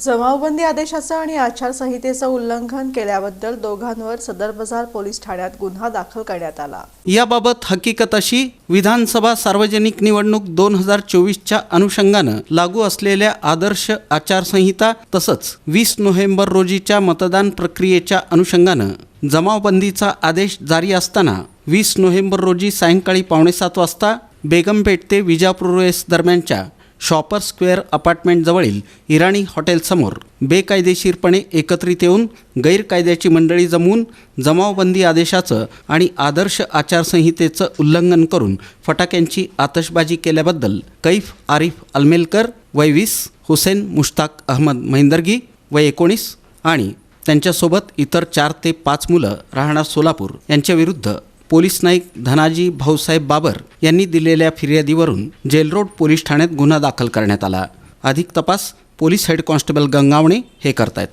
जमावबंदी आदेशाचं आणि आचारसंहितेचं उल्लंघन केल्याबद्दल दोघांवर सदर बाजार पोलीस ठाण्यात गुन्हा दाखल करण्यात आला. याबाबत हकीकत अशी विधानसभा सार्वजनिक निवडणूक दोन हजार चोवीसच्या अनुषंगानं लागू असलेल्या आदर्श आचारसंहिता तसंच वीस नोव्हेंबर रोजीच्या मतदान प्रक्रियेच्या अनुषंगानं जमावबंदीचा आदेश जारी असताना वीस नोव्हेंबर रोजी सायंकाळी पावणेसात वाजता बेगमपेठ ते विजापूर रेस दरम्यानच्या शॉपर स्क्वेअर अपार्टमेंटजवळील इराणी हॉटेलसमोर बेकायदेशीरपणे एकत्रित येऊन गैरकायद्याची मंडळी जमवून जमावबंदी आदेशाचं आणि आदर्श आचारसंहितेचं उल्लंघन करून फटाक्यांची आतषबाजी केल्याबद्दल कैफ आरिफ अल्मेलकर वय वीस हुसेन मुश्ताक अहमद महिंदरगी वय एकोणीस आणि त्यांच्यासोबत इतर चार ते पाच मुलं राहणार सोलापूर यांच्याविरुद्ध पोलीस नाईक धनाजी भाऊसाहेब बाबर यांनी दिलेल्या फिर्यादीवरून जेलरोड पोलीस ठाण्यात गुन्हा दाखल करण्यात आला. अधिक तपास पोलीस हेड कॉन्स्टेबल गंगावणे हे करतायत.